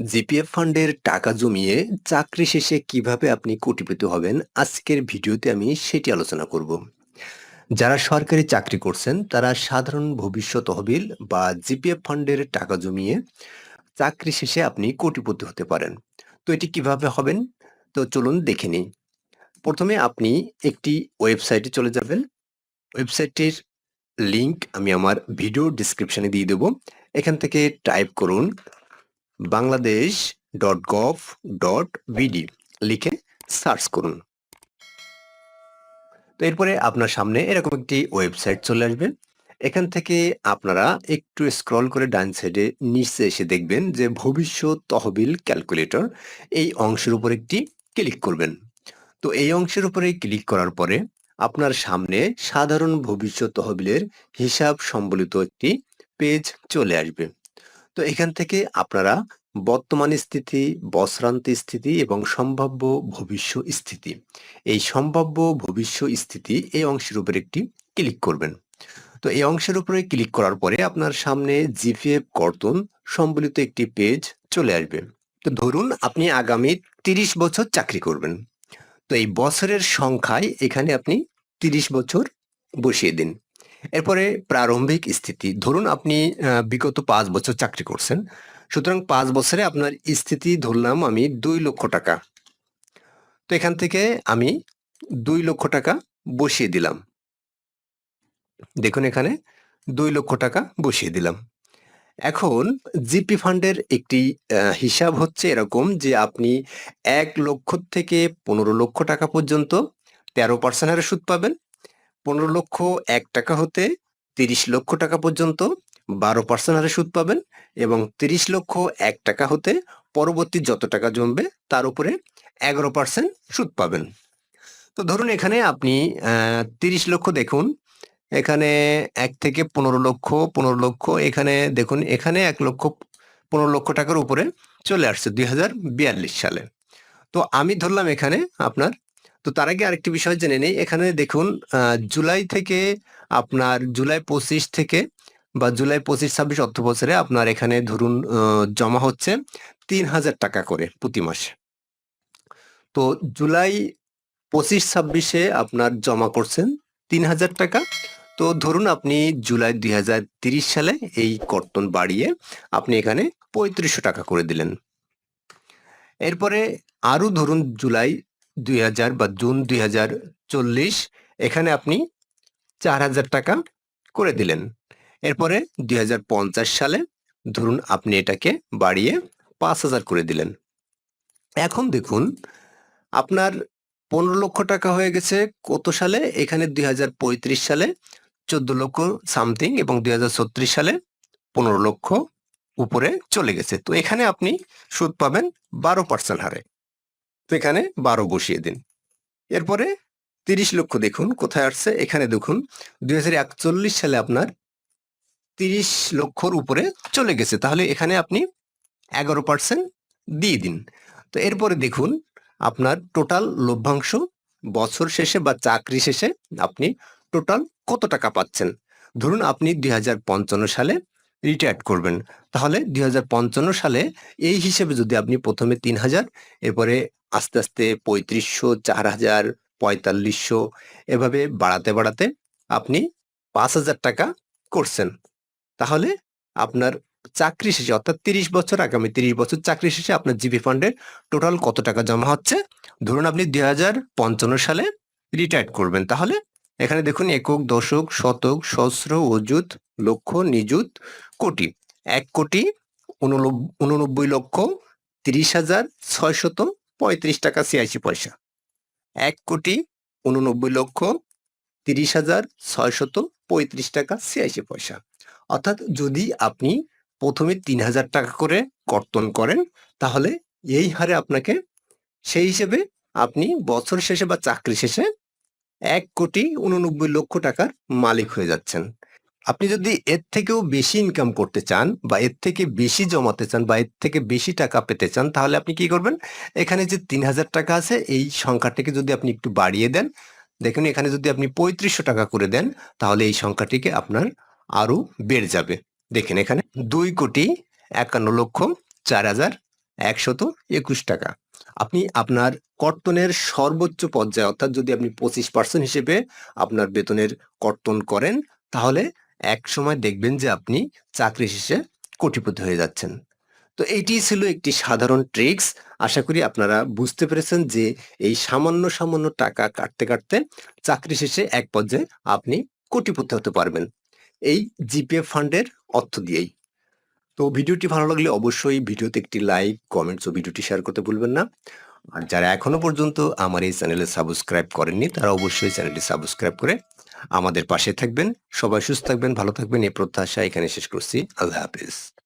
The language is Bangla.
জিপিএফ ফান্ডের টাকা জমিয়ে চাকরি শেষে কীভাবে আপনি কোটিপতি হবেন, আজকের ভিডিওতে আমি সেটি আলোচনা করব। যারা সরকারি চাকরি করছেন, তারা সাধারণ ভবিষ্যৎ তহবিল বা জিপিএফ ফান্ডের টাকা জমিয়ে চাকরি শেষে আপনি কোটিপতি হতে পারেন। তো এটি কীভাবে হবেন? তো চলুন দেখে নিই। প্রথমে আপনি একটি ওয়েবসাইটে চলে যাবেন। ওয়েবসাইটের লিংক আমি আমার ভিডিও ডিসক্রিপশানে দিয়ে দেবো। এখান থেকে টাইপ করুন Bangladesh dot gov dot BD লিখে সার্চ করুন। তো এরপরে আপনার সামনে এরকম একটি ওয়েবসাইট চলে আসবে। এখান থেকে আপনারা একটু স্ক্রল করে ডান সাইডে নিচে এসে দেখবেন যে ভবিষ্যৎ তহবিল ক্যালকুলেটর এই অংশের উপর একটি ক্লিক করবেন। তো এই অংশের উপরে ক্লিক করার পরে আপনার সামনে সাধারণ ভবিষ্যৎ তহবিলের হিসাব সম্বলিত একটি পেজ চলে আসবে। তো এখান থেকে আপনারা বর্তমান স্থিতি, বসরান্তি স্থিতি এবং সম্ভাব্য ভবিষ্য স্থিতি। এই সম্ভাব্য ভবিষ্য স্থিতি এই অংশের উপর একটি ক্লিক করবেন। তো এই অংশের উপরে ক্লিক করার পরে আপনার সামনে জিপিএফ কর্তন সম্বলিত একটি পেজ চলে আসবে। তো ধরুন আপনি আগামী তিরিশ বছর চাকরি করবেন। তো এই বছরের সংখ্যায় এখানে আপনি তিরিশ বছর বসিয়ে দিন। এরপরে প্রারম্ভিক স্থিতি। ধরুন আপনি বিগত পাঁচ বছর চাকরি করছেন। সুতরাং পাঁচ বছরে আপনার স্থিতি ধরলাম আমি দুই লক্ষ টাকা। তো এখান থেকে আমি দুই লক্ষ টাকা বসিয়ে দিলাম। দেখুন এখানে দুই লক্ষ টাকা বসিয়ে দিলাম। এখন জিপি ফান্ডের একটি হিসাব হচ্ছে এরকম যে আপনি এক লক্ষ থেকে পনেরো লক্ষ টাকা পর্যন্ত তেরো পার্সেন্ট হারে সুদ পাবেন। পনেরো লক্ষ এক টাকা হতে তিরিশ লক্ষ টাকা পর্যন্ত বারো পার্সেন্ট হারে সুদ পাবেন এবং তিরিশ লক্ষ এক টাকা হতে পরবর্তী যত টাকা জমবে তার উপরে এগারো পার্সেন্ট সুদ পাবেন। তো ধরুন এখানে আপনি তিরিশ লক্ষ দেখুন, এখানে এক থেকে পনেরো লক্ষ পনেরো লক্ষ, এখানে দেখুন, এখানে এক লক্ষ, পনেরো লক্ষ টাকার উপরে চলে আসছে দুই হাজার বিয়াল্লিশ সালে। তো আমি ধরলাম এখানে আপনার তো তার আগে আরেকটি বিষয় জেনে নেই। এখানে দেখুন জুলাই থেকে আপনার জুলাই পঁচিশ থেকে বা জুলাই পঁচিশ ছাব্বিশ অর্থ বছরে আপনার এখানে ধরুন জমা হচ্ছে তিন হাজার টাকা করে প্রতি মাসে। তো জুলাই পঁচিশ ছাব্বিশে আপনার জমা করছেন তিন হাজার টাকা। তো ধরুন আপনি জুলাই দুই সালে এই কর্তন বাড়িয়ে আপনি এখানে পঁয়ত্রিশশো টাকা করে দিলেন। এরপরে আরও ধরুন জুলাই দুই হাজার বা জুন দুই হাজার চল্লিশ, এখানে আপনি চার হাজার টাকা করে দিলেন। এরপরে দুই হাজার পঞ্চাশ সালে ধরুন আপনি এটাকে বাড়িয়ে পাঁচ হাজার করে দিলেন। এখন দেখুন, আপনার পনেরো লক্ষ টাকা হয়ে গেছে কত সালে? এখানে দুই হাজার পঁয়ত্রিশ সালে চোদ্দ লক্ষ সামথিং এবং দুই হাজার ছত্রিশ সালে পনেরো লক্ষ উপরে চলে গেছে। তো এখানে আপনি সুদ পাবেন বারো পার্সেন্ট হারে। তো এখানে বারো বসিয়ে দিন। এরপরে তিরিশ লক্ষ দেখুন কোথায় আসছে। এখানে দেখুন, দুই হাজার একচল্লিশ সালে আপনার তিরিশ লক্ষর উপরে চলে গেছে। তাহলে এখানে আপনি এগারো পার্সেন্ট দিয়ে দিন। তো এরপরে দেখুন, আপনার টোটাল লভ্যাংশ বছর শেষে বা চাকরি শেষে আপনি টোটাল কত টাকা পাচ্ছেন? ধরুন, আপনি দুই হাজার পঞ্চান্ন সালে রিটায়ার্ড করবেন। তাহলে দুই হাজার পঞ্চান্ন সালে এই হিসেবে যদি আপনি প্রথমে তিন হাজার, এরপরে আস্তে আস্তে পঁয়ত্রিশশো, চার হাজার, পঁয়তাল্লিশশো, এভাবে বাড়াতে বাড়াতে আপনি পাঁচ হাজার টাকা করছেন। তাহলে আপনার চাকরি শেষে অর্থাৎ তিরিশ বছর, আগামী তিরিশ বছর চাকরি শেষে আপনার জিপি ফান্ডের টোটাল কত টাকা জমা হচ্ছে? ধরুন আপনি দুই হাজার পঞ্চান্ন সালে রিটায়ার্ড করবেন। তাহলে এখানে দেখুন একক, দশক, শতক, সহস্র, অযুত, লক্ষ, নিযুত কোটি, এক কোটি উননব্বই লক্ষ তিরিশ হাজার ছয়শত পঁয়ত্রিশ টাকা ছিয়াশি পয়সা। এক কোটি উননব্বই লক্ষ তিরিশ হাজার ছয়শত পঁয়ত্রিশ টাকা ছিয়াশি পয়সা। অর্থাৎ যদি আপনি প্রথমে তিন হাজার টাকা করে কর্তন করেন, তাহলে এই হারে আপনাকে সেই হিসেবে আপনি বছর শেষে বা চাকরি শেষে এক কোটি উননব্বই লক্ষ টাকার মালিক হয়ে যাচ্ছেন। আপনি যদি এর থেকেও বেশি ইনকাম করতে চান বা এর থেকে বেশি জমাতে চান বা এর থেকে বেশি টাকা পেতে চান, তাহলে আপনি কি করবেন? এখানে যে তিন হাজার টাকা আছে, এই সংখ্যাটিকে যদি আপনি একটু বাড়িয়ে দেন, দেখুন এখানে যদি আপনি পঁয়ত্রিশশো টাকা করে দেন, তাহলে এই সংখ্যাটিকে আপনার আরও বেড়ে যাবে। দেখেন এখানে দুই কোটি একান্ন লক্ষ চার হাজার একশত একুশ টাকা। আপনি আপনার কর্তনের সর্বোচ্চ পর্যায়ে, অর্থাৎ যদি আপনি পঁচিশ পার্সেন্ট হিসেবে আপনার বেতনের কর্তন করেন, তাহলে এক সময় দেখবেন যে আপনি চাকরি শেষে কোটিপতি হয়ে যাচ্ছেন। তো এইটি ছিল একটি সাধারণ ট্রিক্স। আশা করি আপনারা বুঝতে পেরেছেন যে এই সামান্য সামান্য টাকা কাটতে কাটতে চাকরি শেষে এক পর্যায়ে আপনি কোটিপতি হতে পারবেন। এই জিপিএফ ফান্ডের অর্থ দিয়েই। তো ভিডিওটি ভালো লাগলে অবশ্যই ভিডিওতে একটি লাইক, কমেন্টস ও ভিডিওটি শেয়ার করতে ভুলবেন না। আর যারা এখনও পর্যন্ত আমার এই চ্যানেলে সাবস্ক্রাইব করেননি, তারা অবশ্যই চ্যানেলটি সাবস্ক্রাইব করে আমাদের পাশে থাকবেন। সবাই সুস্থ থাকবেন, ভালো থাকবেন। এই প্রত্যাশা এখানে শেষ করছি। আল্লাহ হাফিজ।